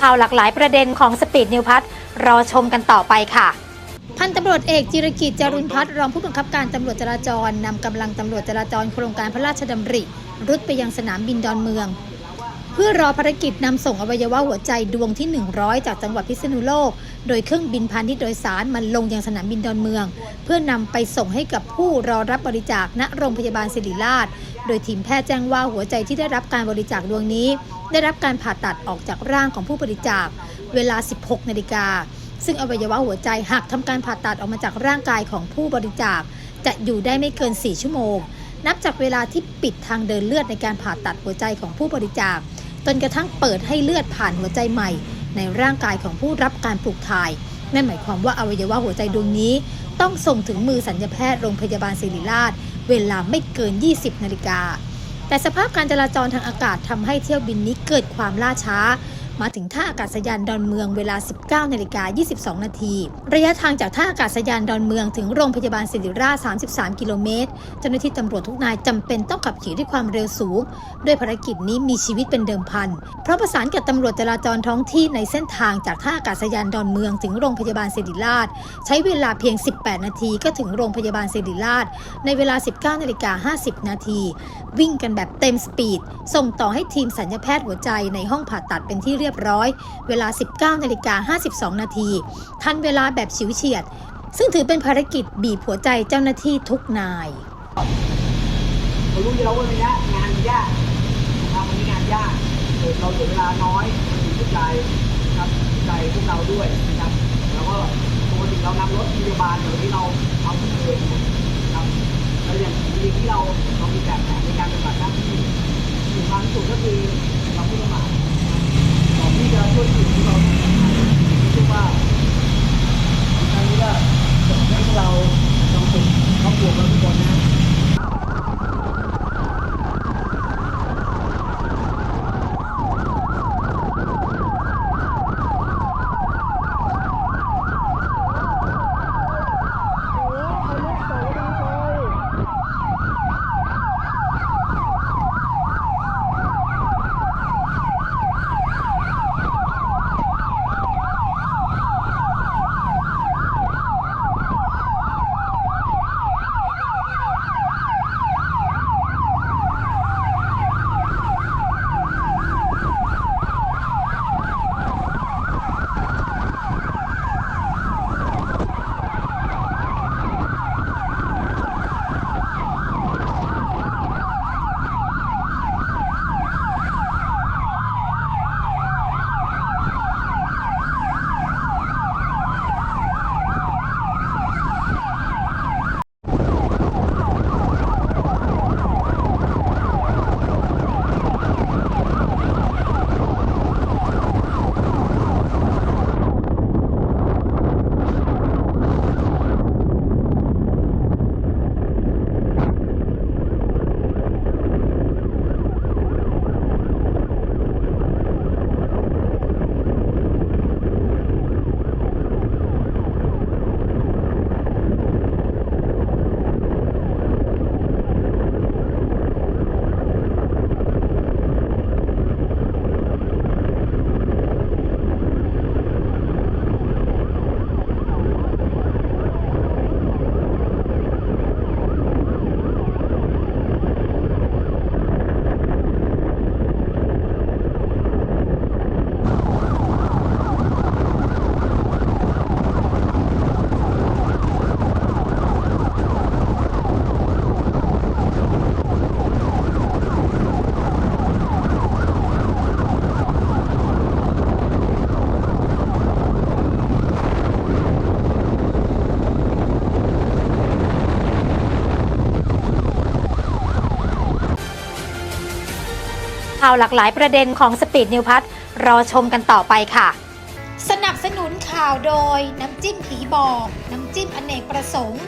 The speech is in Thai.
ข่าวหลากหลายประเด็นของสปีดนิวพัทรอชมกันต่อไปค่ะพันตำรวจเอกจิรกิจจารุณพัฒน์รองผู้บังคับการตำรวจจราจรนำกำลังตำรวจจราจรโครงการพระราชดำริรุดไปยังสนามบินดอนเมือง เพื่อรอภารกิจนำส่งอวัยวะหัวใจดวงที่ 100 จากจังหวัดพิษณุโลก โดยเครื่องบินพาณิชย์โดยสารมันลงยังสนามบินดอนเมือง เพื่อนำไปส่งให้กับผู้รอรับบริจาคณโรงพยาบาลศิริราช โดยทีมแพทย์แจ้งว่าหัวใจที่ได้รับการบริจาคดวงนี้ ได้รับการผ่าตัดออกจากร่างของผู้บริจาค เวลา 16 นาฬิกา ซึ่งอวัยวะหัวใจหากทำการผ่าตัดออกมาจากร่างกายของผู้บริจาค จะอยู่ได้ไม่เกิน 4 ชั่วโมง นับจากเวลาที่ปิดทางเดินเลือดในการผ่าตัดหัวใจของผู้บริจาค จนกระทั่งเปิดให้เลือดผ่านหัวใจใหม่ ในร่างกายของผู้รับการปลูกถ่ายนั่นหมายความว่าอวัยวะหัวใจดวงนี้ ต้องส่งถึงมือสัญญาแพทย์โรงพยาบาลศิริราช เวลาไม่เกิน 20 นาฬิกา แต่สภาพการจราจรทางอากาศทำให้เที่ยวบินนี้เกิดความล่าช้า มาถึงท่าอากาศยานดอนเมืองเวลา 19นาฬิกา22 นาที ระยะทางจากท่าอากาศยานดอนเมืองถึงโรงพยาบาลศิริราช 33 กิโลเมตร เจ้าหน้าที่ตำรวจทุกนายจำเป็นต้องขับขี่ด้วยความเร็วสูง ด้วยภารกิจนี้มีชีวิตเป็นเดิมพัน เพราะประสานกับตำรวจจราจรท้องที่ในเส้นทางจากท่าอากาศยานดอนเมืองถึงโรงพยาบาลศิริราช ใช้เวลาเพียง 18 นาทีก็ถึงโรงพยาบาลศิริราช ในเวลา 19นาฬิกา50 นาที วิ่งกันแบบเต็มสปีด ส่งต่อให้ทีมสัญญาแพทย์หัวใจในห้องผ่าตัดเป็นที่เรียียบร้อย เวลา 19นาฬิกา52 นาทีทันเวลาแบบฉิวเฉียด ซึ่งถือเป็นภารกิจบีบหัวใจเจ้าหน้าที่ทุกนายเรารู้อยู่แล้วว่าวันนี้งานยากนะครับวันนี้งานยากเราเหลือเวลาน้อยมันถึงผู้ใจนะครับใจพวกเราด้วยนะครับแล้วก็ปกติเรานำรถพยาบาลเดี๋ยวนี้เราเอา ข่าวหลากหลายประเด็นของสปีดนิวพัทรอชมกันต่อไปค่ะ สนับสนุนข่าวโดยน้ำจิ้มผีบอก น้ำจิ้มอเนกประสงค์